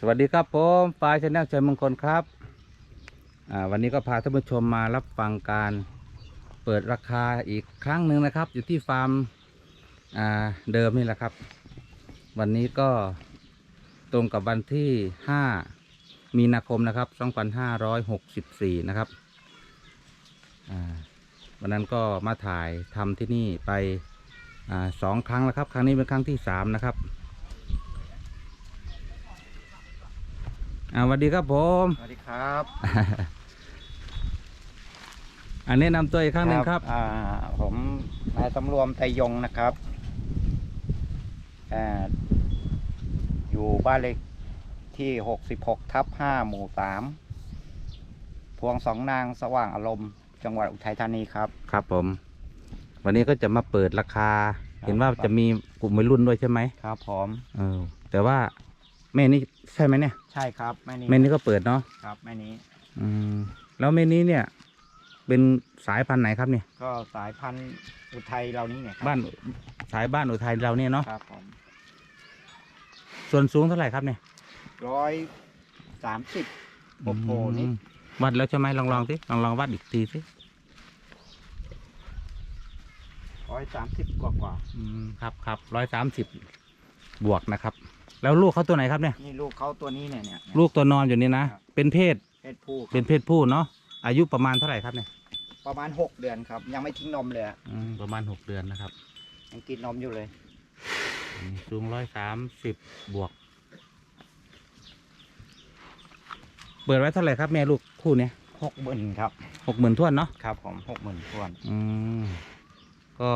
สวัสดีครับผมฟ้าชาแนลชัยมงคลครับ วันนี้ก็พาท่านผู้ชมมารับฟังการเปิดราคาอีกครั้งหนึ่งนะครับ อยู่ที่ฟาร์มเดิมนี่แหละครับ วันนี้ก็ตรงกับวันที่ 5 มีนาคมนะครับ2564 นะครับวันนั้นก็มาถ่ายทำที่นี่ไปอสองครั้งแล้วครับ ครั้งนี้เป็นครั้งที่สามนะครับ อ่าสวัสดีครับผม สวัสดีครับอันนี้นำตัวอีกครั้งหนึ่งครับ อ่าผมนายสำรวมไตรยงนะครับอ่าอยู่บ้านเลขที่หกสิบหกทับห้าหมู่สามพวงสองนางสว่างอารมณ์ จังหวัดอุทัยธานีครับ ครับผม วันนี้ก็จะมาเปิดราคาครับเห็นว่าจะมีกลุ่มวัยรุ่นด้วยใช่ไหมครับผมเออแต่ว่าแม่นี่ใช่ไหมเนี่ย ใช่ครับแม่นี้แม่นี่ก็เปิดเนาะครับแม่นี้ อืมแล้วแม่นี้เนี่ย เป็นสายพันธุ์ไหนครับเนี่ย ก็สายพันธุ์อุทัยเรานี่เนี่ยครับบ้านสายบ้านอุทัยเราเนี่ยเนาะครับผมส่วนสูงเท่าไหร่ครับเนี่ยร้อยสามสิบโอ้โหนี่อืมวัดแล้วใช่ไหมลองลองสิลองลองวัดอีกทีสิร้อยสามสิบกว่ากว่าอืมครับครับร้อยสามสิบบวกนะครับ แล้วลูกเขาตัวไหนครับเนี่ยนี่ลูกเขาตัวนี้เนี่ยเนี่ย ลูกตัวนอนอยู่นี่นะ ครับ เป็นเพศเพศผู้ครับเป็นเพศผู้เนาะอายุประมาณเท่าไหร่ครับเนี่ยประมาณหกเดือนครับ ยังไม่ทิ้งนมเลยอะอืมประมาณหกเดือนนะครับยังกินนมอยู่เลย อืมสูงร้อยสามสิบบวก เปิดไว้เท่าไหร่ครับแม่ลูกคู่เนี้ยหกหมื่นครับ หกหมื่นทวนเนาะครับผมหกหมื่นทวนอืมก็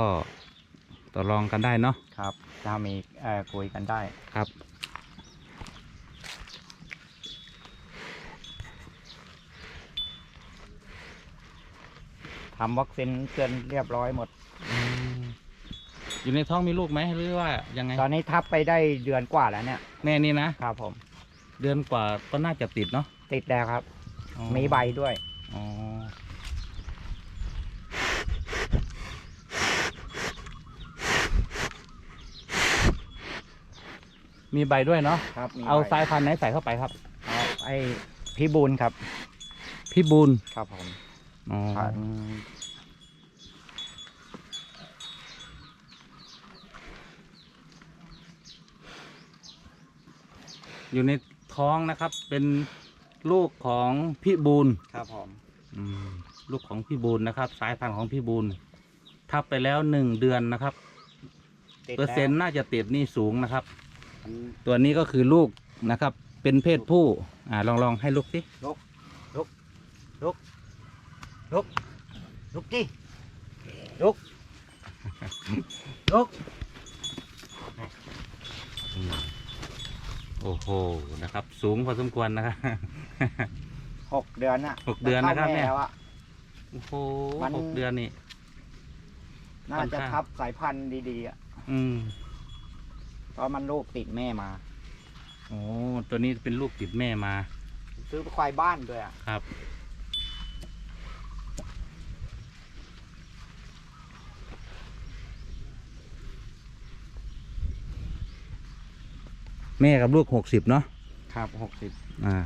ต่อรองกันได้เนาะครับถ้ามีเอ่อคุยกันได้ ครับ ทำวัคซีนเกินเรียบร้อยหมดอืมอยู่ในท้องมีลูกไหมหรือว่ายังไงตอนนี้ทับไปได้เดือนกว่าแล้วเนี่ย แม่นี่นะครับผม เดือนกว่าก็น่าจะติดเนาะติดแล้วครับ อ๋อมีใบด้วย อ๋อมีใบด้วยเนาะครับมีเอาใบสายพันธุ์ไหนใส่เข้าไปครับ เอาไอ้พี่บูลครับ พี่บูลครับผม อ๋อพันอยู่ในท้องนะครับ เป็นลูกของพี่บูลครับผมอืมลูกของพี่บูลนะครับ สายพันธุ์ของพี่บูลทับไปแล้วหนึ่งเดือนนะครับ ติดเปอร์เซ็นต์น่าจะติดนี่สูงนะครับแล้วตัวนี้ก็คือลูกนะครับ เป็นเพศผู้ อ่าลองลองให้ลูกสิ ลุก ลุกลุกลุกลุกดิลุกลุกโอ้โหนะครับ สูงพอสมควรนะครับหกเดือนน่ะหกเดือนนะครับเนี่ยข้าแม่แล้วอะโอ้โหมันหกเดือนนี่น่าค่อนจะข้างทับสายพันธุ์ดีๆอะอืมเพราะมันลูกติดแม่มาโอ้ตัวนี้เป็นลูกติดแม่มา ซื้อควายบ้านด้วยอะครับ แม่กับลูกหกสิบเนาะครับหกสิบอ่า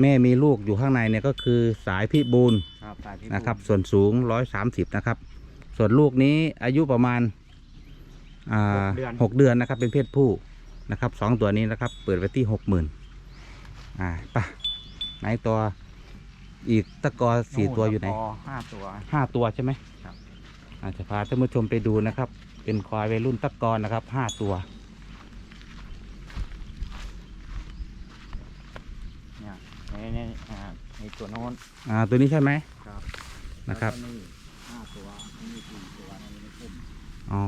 แม่มีลูกอยู่ข้างในเนี่ยก็คือสายพิบูลครับสายพี่นะครับ ส่วนสูงร้อยสามสิบนะครับ ส่วนลูกนี้อายุประมาณอ่าหกเดือนนะครับ เป็นเพศผู้นะครับสองตัวนี้นะครับ เปิดไว้ที่หกหมื่นอ่าไปะไหนตัวอีกตะกอสี่ตัวอยู่ไหนพห้าตัวห้าตัวใช่ไหมครับอาจจะพาท่านผู้ชมไปดูนะครับ เป็นควายวัยรุ่นตะกอนนะครับห้าตัว เนี่ยนี่นี่อ่าในตัวโน้นอ่าตัวนี้ใช่ไหมครับนะครับแล้วก็นี่ห้าตัวนี่สี่ตัวในนี้กลุ่มอ๋อ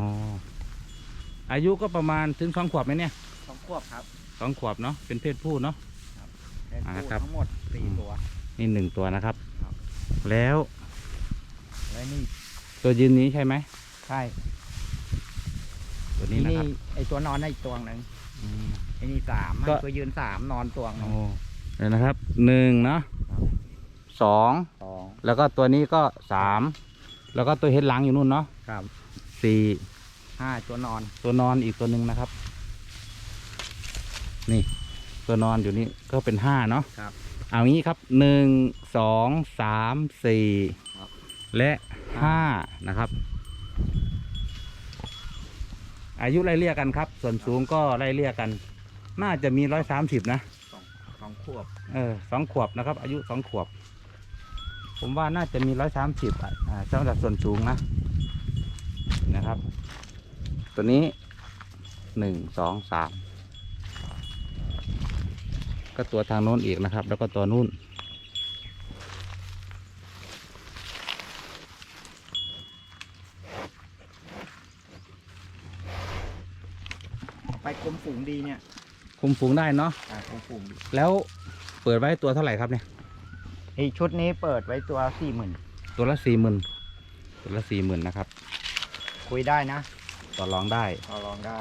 อายุก็ประมาณถึงสองขวบไหมเนี่ยสองขวบครับสองขวบเนาะเป็นเพศผู้เนาะเป็นอ่าคู่ครับ ทั้งหมดสี่ตัว นี่หนึ่งตัวนะครับ ครับ แล้วและนี่ตัวยืนนี้ใช่ไหมใช่ตัวนี้นี่นะครับไอตัวนอนในอีกตัวหนึ่งอืม ไอนี่สามก็ไอ้ตัวยืนสามนอนตัวหนึโอ้ง เดี๋ยวนะครับหนึ่งเนาะครับสองสองแล้วก็ตัวนี้ก็สามแล้วก็ตัวเห็ดหลังอยู่นู่นเนาะครับสี่ห้าตัวนอน ตัวนอนอีกตัวหนึ่งนะครับ นี่ตัวตัวนอนอยู่นี่ก็เป็นห้าเนาะครับ เอางี้ครับหนึ่งสองสามสี่ครับ และห้านะครับ อายุไล่เลี่ยกันครับ ส่วนสูงก็ไล่เลี่ยกัน น่าจะมีร้อยสามสิบนะส องสองขวบเออสองขวบนะครับ อายุสองขวบ ผมว่าน่าจะมีร้อยสามสิบอ่าสำหรับส่วนสูงนะนะครับ ตัวนี้หนึ่งสองสามก็ตัวทางโน้นอีกนะครับ แล้วก็ตัวนู้นไปกลมฝูงดีเนี่ย คุมฝูงได้เนาะอ่ากลมฝูงดีแล้วเปิดไว้ตัวเท่าไหร่ครับเนี่ย ไอชุดนี้เปิดไว้ตัวสี่หมื่นตัวละสี่หมื่นตัวละสี่หมื่นนะครับ คุยได้นะต่อรองได้ต่อรองได้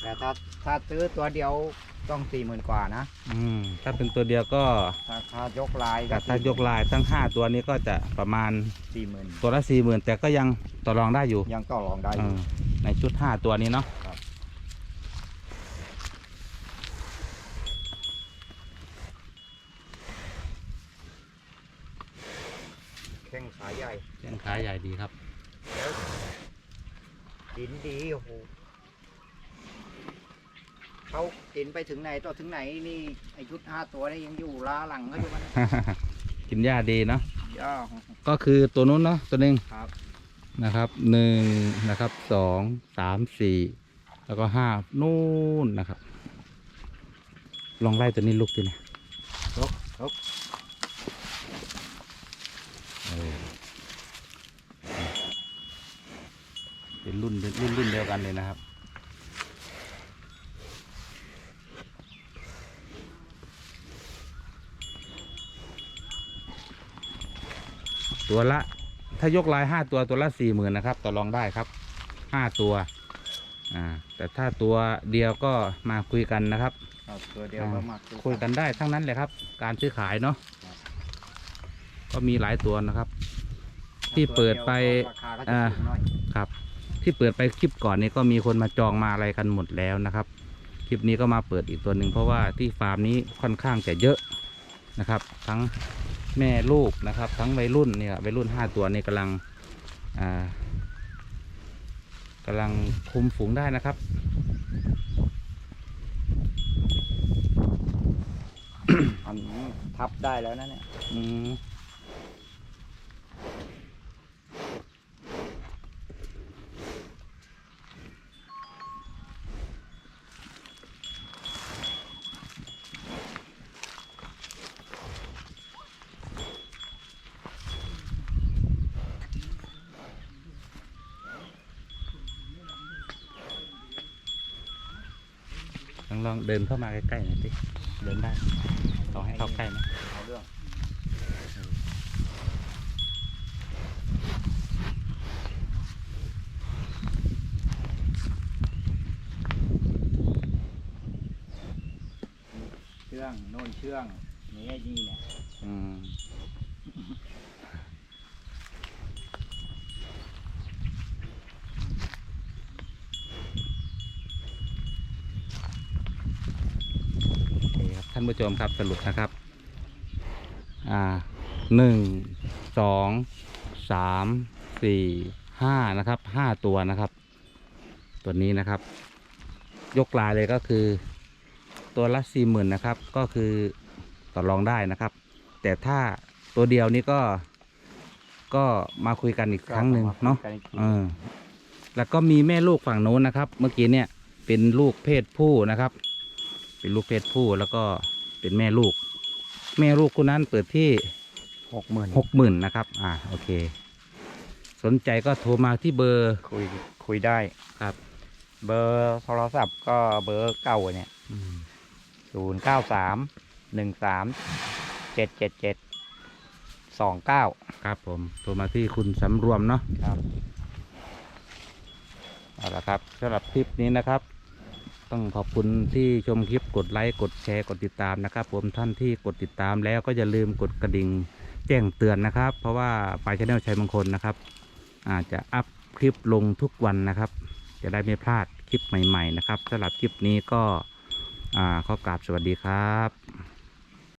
แต่ถ้าถ้าซื้อตัวเดียว ต้องสี่หมื่นกว่านะอืมถ้าเป็นตัวเดียวก็ถ้าถ้ายกลายแต่ถ้ายกลายทั้งห้าตัวนี้ก็จะประมาณสี่หมื่นตัวละสี่หมื่นแต่ก็ยังต่อรองได้อยู่ยังต่อรองได้อเอยู่อในชุดห้าตัวนี้เนาะแข้งขาใหญ่ เส้นขาใหญ่ดีครับ แล้วดินดีโอ้โห เขากินไปถึงไหนต่อถึงไหนนี่ไอชุดห้าตัวนี่ยังอยู่ล้าหลังเขาอยู่มันกินหญ้าดีเนาะย่า ก็คือตัวนู้นเนาะตัวหนึ่งครับ นะครับหนึ่งนะครับสองสามสี่แล้วก็ห้านู่นนะครับ ลองไล่ตัวนี้ลุกทีนะลุกลุก เออเป็นรุ่นรุ่นรุ่นเดียวกันเลยนะครับ ตัวละ ถ้ายกลายห้าตัวตัวละสี่หมื่นนะครับต่อรองได้ครับห้าตัวอ่าแต่ถ้าตัวเดียวก็มาคุยกันนะครับเอาตัวเดียวก็มาคุยกันได้ทั้งนั้นเลยครับ การซื้อขายเนาะก็มีหลายตัวนะครับ ที่เปิดไปราคาก็จะอ่าสูงหน่อย ครับ ที่เปิดไปคลิปก่อนนี้ก็มีคนมาจองมาอะไรกันหมดแล้วนะครับ คลิปนี้ก็มาเปิดอีกตัวหนึ่งเพราะว่าที่ฟาร์มนี้ค่อนข้างจะเยอะนะครับ ทั้ง แม่ลูกนะครับ ทั้งวัยรุ่นเนี่ยวัยรุ่นห้าตัวนี่กำลังอ่ากำลังคุมฝูงได้นะครับอันนี้ทับได้แล้วนะเนี่ย อืม ลองลองเดินเข้ามาใกล้ๆหน่อยสิเดินได้ต้องให้เข้าใกล้ไหมเอาเรื่องเชื่องโน่นเชื่องนี่ไอ้นี่เนี่ยอืมโอเคครับท่านผู้ชมครับสรุปนะครับอ่าหนึ่งสองสามสี่ห้านะครับห้าตัวนะครับ ตัวนี้นะครับ ยกลายเลยก็คือ ตัวละสี่หมื่นนะครับ ก็คือต่อรองได้นะครับ แต่ถ้าตัวเดียวนี้ก็ก็มาคุยกันอีกครั้งหนึ่งเนาะก็มคุยกัอีกทีเออแล้วก็มีแม่ลูกฝั่งโน้นนะครับ เมื่อกี้เนี่ยเป็นลูกเพศผู้นะครับ เป็นลูกเพศผู้แล้วก็เป็นแม่ลูก แม่ลูกคนนั้นเปิดที่หกหมื่นหกหมื่นนะครับ อ่าโอเค สนใจก็โทรมาที่เบอร์คุยคุยได้ครับ เบอร์โทรศัพท์ก็เบอร์เก่าเนี่ยอืมศูนย์เก้าสามหนึ่งสามเจ็ดเจ็ดเจ็ดสองเก้าครับผมโทรมาที่คุณสำรวมเนาะครับเอาละครับสำหรับคลิปนี้นะครับ ต้องขอบคุณที่ชมคลิปกดไลค์กดแชร์กดติดตามนะครับ ผมท่านที่กดติดตามแล้วก็อย่าลืมกดกระดิ่งแจ้งเตือนนะครับ เพราะว่าปลายชแนลชัยมงคลนะครับ อาจจะอัพคลิปลงทุกวันนะครับ จะได้ไม่พลาดคลิปใหม่ ๆ นะครับสำหรับคลิปนี้ก็อขอกราบสวัสดีครับ